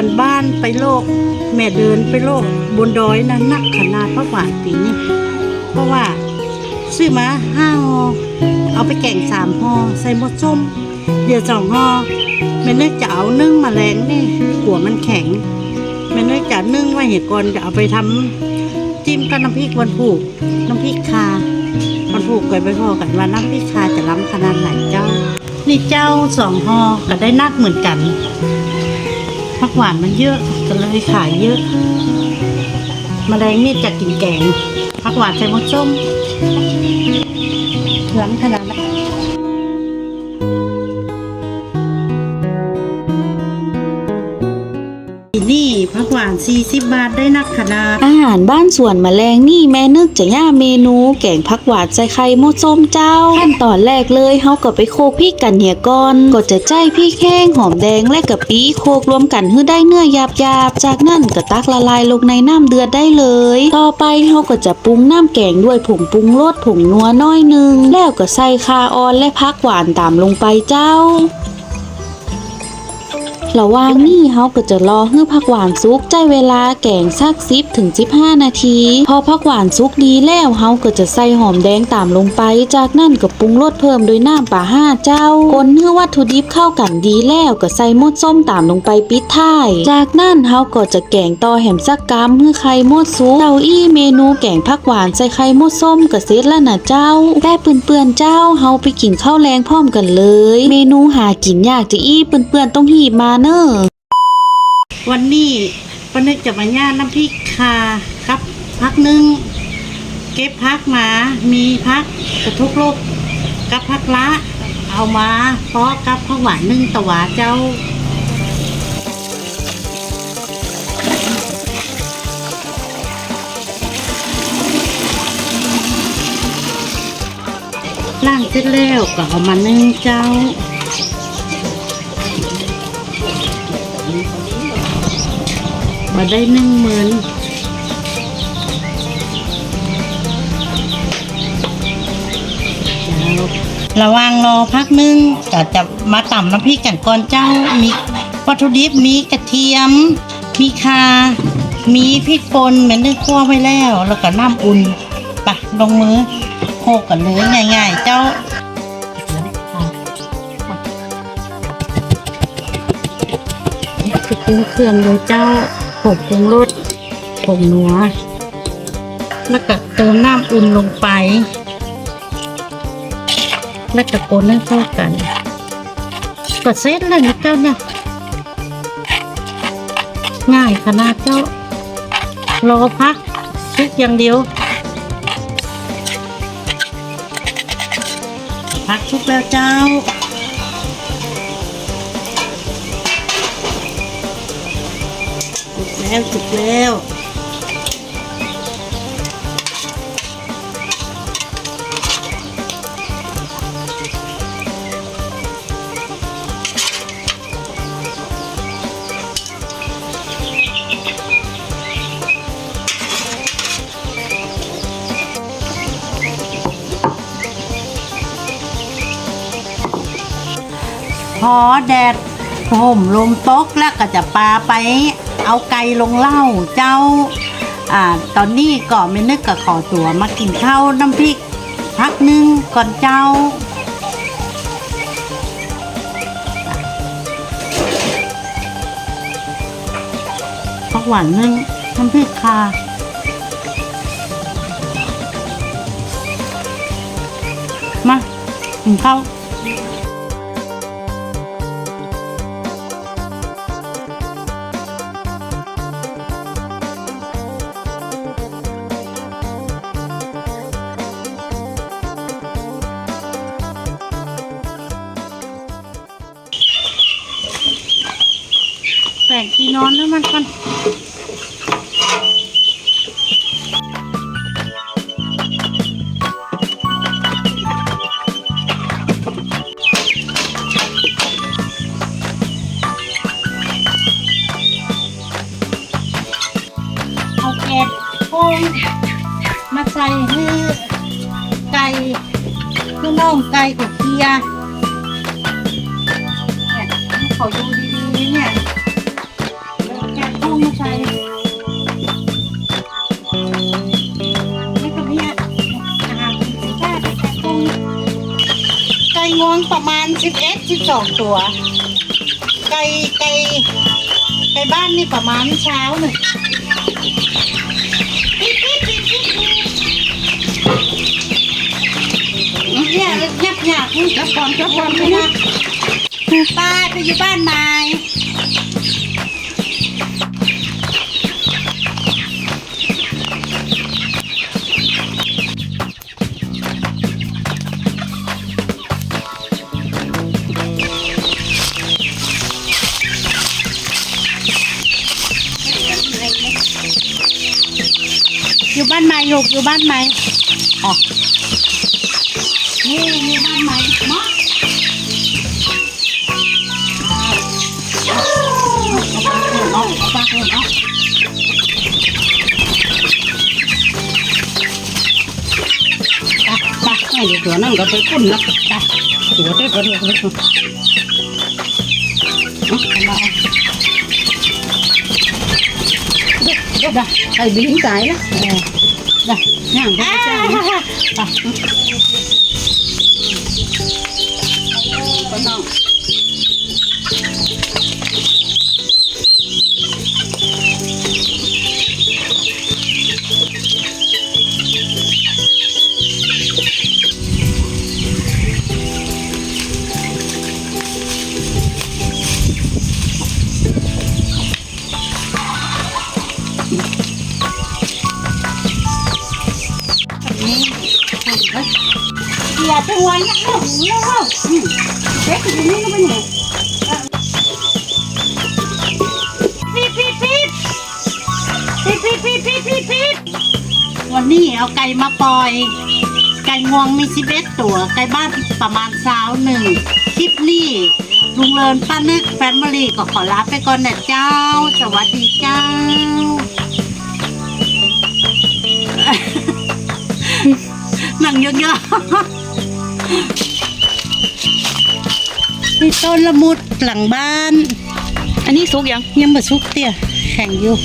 อนบ้านไปโลก แม่เดินไปโลกบนดอยนั้นนักขนาดพระหวานปีนี้เพราะว่าซื้อมาห้าหอเอาไปแกงสามหอใส่หมดส้ม เดี๋ยวสองหอแม่นึกจะเอานึ่งแมลงนี่หัวมันแข็งแม่นึกจะนึ่งไว้เหี่ยก่อนจะเอาไปทำจิ้มกับน้ำพริกวันผูกน้ำพริกคาวันผูกเคยไปพอกันว่าน้ำพริกคาจะล้ำขนาดไหนเจ้า นี่เจ้าสองหอก็ได้นักเหมือนกัน ผักหวานมันเยอะก็เลยขายเยอะมแมลงนี่จะกินแกงผักหวานใส่มดส้มล้ำขนาดนั้น นี่ผักหวาน40บาทได้นักขนาด อาหารบ้านสวนมแมลงนี่แม่นึกจะย่าเมนูแกงผักหวานใส่ไข่มดส้มเจ้าขั้นตอนแรกเลยเฮาก็ไปโคกพริกกันเหี่ยก่อนก็จะใจพริกแห้งหอมแดงและกะปิโคกรวมกันให้ได้เนื้อหยาบๆ จากนั้นก็ตักละลายลงในน้ำเดือดได้เลย ต่อไปเฮาก็จะปรุงน้ำแกงด้วยผงปรุงรสผงนัวน้อยหนึง แล้วก็ใส่คาออนและผักหวานตามลงไปเจ้า ระว่างนี้เฮาก็จะรอให้ผักหวานสุกใจเวลาแกงสัก10ถึง15นาที พอผักหวานสุกดีแล้วเฮาก็จะใส่หอมแดงตามลงไป จากนั้นก็ปรุงรสเพิ่มโดยน้ำปลาห้าเจ้าคนให้วัตถุดิบเข้ากันดีแล้วก็ใส่มดส้มตามลงไปปิดท้าย จากนั้นเฮาก็จะแกงต่อแหมสักกำเพื่อไข่มดสุกเต้าอี้เมนูแกงผักหวานใส่ไข่มดส้มก็เสร็จแล้วนะเจ้าแต่เปื่อนๆเจ้าเฮาไปกินข้าวแรงพร้อมกันเลย เมนูหากินยากจะอี้เปื่อนๆต้องหีบมาเนอวันนี้ป้านึกจะมาย่างน้ำพริกคาครับพักหนึ่งเก็บพักมา มีพักกระทุกโลกกับพักละ เอามาเพาะกับผักหวานนึ่งตะหวาเจ้าล่างเสร็จแล้วก็เอามานึ่งเจ้า มาได้หนึ่งหมื่นระว่างรอพักนึงก็จะมาต่ำน้ำพริกกันก่อนเจ้ามีวัตถุดิบมีกระเทียม มีคา มีพริกป่นเหมือนได้คั่วไว้แล้ว แล้วก็น้ำอุ่นปะลงมือโขกกันเลยง่ายๆ เจ้าจะปรุงเครื่องเลยเจ้า ผงปรุงรสผงนัว แล้วก็เติมน้ำอุ่นลงไป แล้วก็คนให้เข้ากันก็เสร็จแล้วนะเจ้าเนี่ยง่ายขนาดเจ้ารอพักชุกอย่างเดียวพักชุกแล้วเจ้า แล้วสุกแล้วพอแดดห่มลมตกแล้วก็จะปลาไป เอาไก่ลงเหล้าเจ้าอ่าตอนนี้ก็ไม่นึกกับขอตัวมากินข้าวน้ำพริก พักหนึงก่อนเจ้าพักหวานนึ่งน้ำพริกค่ะมากินข้าว แปลงที่นอนแล้วมันกันเอาแกะโค้งมาใส่ให้ไก่คือน้องไก่กับเกียร์เนี่ยขอยู่ดีๆเนี่ย งมาใช้ไก่งวงประมาณ 11 12 ตัว ไก่ไก่ไก่บ้านนี่ประมาณเช้าหนึ่งเนี่ยยับยับยับก่อนยับก่อนเลยนะป้าไปอยู่บ้านนาย กอยู่บ้านใหม่อ๋อนี่มีบ้านใหม่เนาะเอาเอาปากเลยเนาะเอาปากเลยเนาะไปไปให้เดี๋ยวตัวนั่งก็ไปคุ้นนะไปตัวเด็กก็เด็กเลยเอาเอาเด็กเด็กไอ้บินสายนะ 来，两个我样，来、哎，来、 อย่าไปหัวยักษ์ลูกเร็วๆอืมเด็กอยู่นี่ก็เนไงปี๊บปี๊บปี๊บปี๊บปี๊บปี๊บปี๊บปี๊บวันนี้เอาไก่มาปล่อย ไก่งวงมีสิบเอ็ดตัว ไก่บ้านประมาณสาวหนึ่งคลิปนี้ลุงเลินป้านึกแฟมิลี่ก็ขอลาไปก่อนนะเจ้า สวัสดีเจ้าหนังเยอะๆ นี่ต้นละมุดหลังบ้าน อันนี้สุกยังยังมาซุกเตี้ยแข็งอยู่